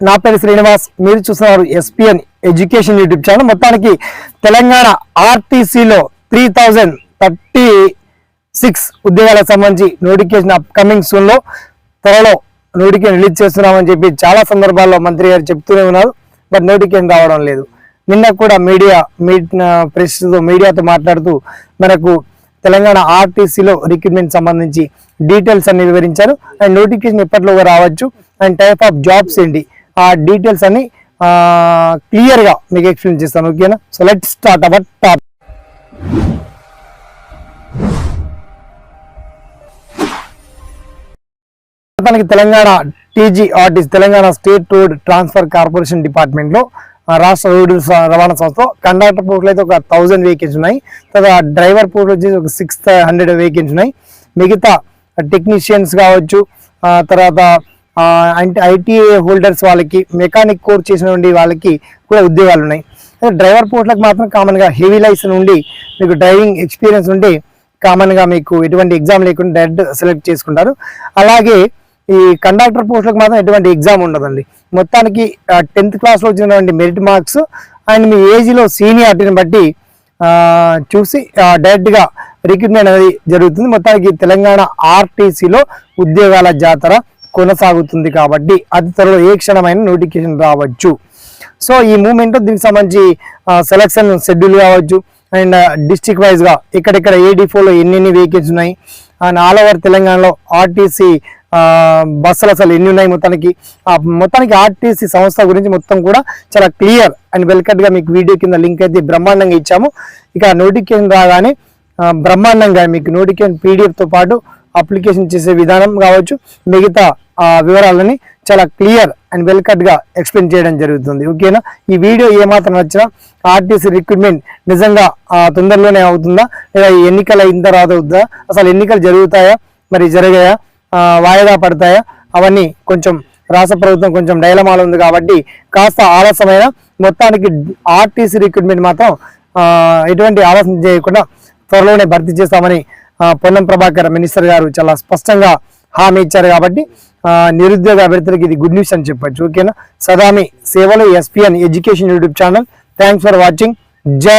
నా పేరు శ్రీనివాస్ మీరు చూస్తున్నారు ఎస్పిఎన్ ఎడ్యుకేషన్ యూట్యూబ్ ఛానల్. మొత్తానికి తెలంగాణ ఆర్టీసీలో త్రీ థౌజండ్ థర్టీ సిక్స్ ఉద్యోగాలకు సంబంధించి నోటిఫికేషన్ అప్కమింగ్ సూన్లో త్వరలో నోటిఫికేషన్ రిలీజ్ చేస్తున్నామని చెప్పి చాలా సందర్భాల్లో మంత్రి గారు చెప్తూనే ఉన్నారు. బట్ నోటిఫికేషన్ రావడం లేదు. నిన్న కూడా మీడియా మీ ప్రెస్ మీడియాతో మాట్లాడుతూ మనకు తెలంగాణ ఆర్టీసీలో రిక్రూట్మెంట్ సంబంధించి డీటెయిల్స్ అన్ని వివరించారు. అండ్ నోటిఫికేషన్ ఎప్పటిలోగా రావచ్చు అండ్ టైప్ ఆఫ్ జాబ్స్ ఏంటి ఆ డీటెయిల్స్ అన్ని క్లియర్గా మీకు ఎక్స్ప్లెయిన్ చేస్తాను ఓకేనా? So let start our top తనకి Telangana TG RTC Telangana state road transfer corporation డిపార్ట్మెంట్లో రాష్ట్ర రోడ్డు రవాణా సంస్థ కండక్టర్ పోస్టులు అయితే ఒక థౌజండ్ వెహికల్స్ ఉన్నాయి. తర్వాత డ్రైవర్ పోస్టులు వచ్చేసి ఒక సిక్స్ హండ్రెడ్ వెహికల్స్ ఉన్నాయి. మిగతా టెక్నీషియన్స్ కావచ్చు తర్వాత అంటే ఐటీఐ హోల్డర్స్ వాళ్ళకి మెకానిక్ కోర్స్ చేసినటువంటి వాళ్ళకి కూడా ఉద్యోగాలు ఉన్నాయి. అదే డ్రైవర్ పోస్టులకు మాత్రం కామన్గా హెవీ లైసెన్స్ ఉండి మీకు డ్రైవింగ్ ఎక్స్పీరియన్స్ ఉంటే కామన్గా మీకు ఎటువంటి ఎగ్జామ్ లేకుండా డైరెక్ట్ సెలెక్ట్ చేసుకుంటారు. అలాగే ఈ కండక్టర్ పోస్టులకు మాత్రం ఎటువంటి ఎగ్జామ్ ఉండదండి. మొత్తానికి టెన్త్ క్లాస్లో వచ్చినటువంటి మెరిట్ మార్క్స్ అండ్ మీ ఏజ్లో సీనియారిటీని బట్టి చూసి డైరెక్ట్గా రిక్రూట్మెంట్ అనేది జరుగుతుంది. మొత్తానికి తెలంగాణ ఆర్టీసీలో ఉద్యోగాల జాతర కొనసాగుతుంది కాబట్టి అతి త్వరలో ఏ క్షణమైన నోటిఫికేషన్ రావచ్చు. సో ఈ మూమెంట్ దీనికి సంబంధించి సెలక్షన్ షెడ్యూల్ కావచ్చు అండ్ డిస్టిక్ వైజ్గా ఎక్కడెక్కడ ఏ డిఫోలో ఎన్ని వెహికల్స్ ఉన్నాయి? అండ్ ఆల్ ఓవర్ తెలంగాణలో ఆర్టీసీ బస్సులు అసలు ఎన్ని ఉన్నాయి మొత్తానికి? ఆ మొత్తానికి ఆర్టీసీ సంస్థ గురించి మొత్తం కూడా చాలా క్లియర్ అండ్ వెల్కట్గా మీకు వీడియో కింద లింక్ అయితే బ్రహ్మాండంగా ఇచ్చాము. ఇక నోటిఫికేషన్ రాగానే బ్రహ్మాండంగా మీకు నోటిఫికేషన్ పీడిఎఫ్తో పాటు అప్లికేషన్ చేసే విధానం కావచ్చు. మిగతా వివరాలని చాలా క్లియర్ అండ్ వెల్ కట్గా ఎక్స్ప్లెయిన్ చేయడం జరుగుతుంది. ఓకేనా ఈ వీడియో ఏమాత్రం నచ్చినా ఆర్టీసీ రిక్రూట్మెంట్ నిజంగా ఆ, తొందరలోనే అవుతుందా? లేదా ఈ ఎన్నికలు అయిన తర్వాత అవుతుందా? అసలు ఎన్నికలు జరుగుతాయా? మరి జరిగాయా? ఆ, వాయిదా పడతాయా? అవన్నీ కొంచెం రాష్ట్ర ప్రభుత్వం కొంచెం డైలమాలో ఉంది కాబట్టి కాస్త ఆలస్యమైన మొత్తానికి ఆర్టీసీ రిక్రూట్మెంట్ మాత్రం ఎటువంటి ఆలస్యం చేయకుండా త్వరలోనే భర్తీ చేస్తామని పొన్నం ప్రభాకర్ మినిస్టర్ గారు చాలా స్పష్టంగా హామీ ఇచ్చారు కాబట్టి నిరుద్యోగ అభ్యర్థులకు ఇది గుడ్ న్యూస్ అని చెప్పచ్చు. ఓకేనా? సదామి సేవలు SPN education YouTube channel. Thanks for watching జై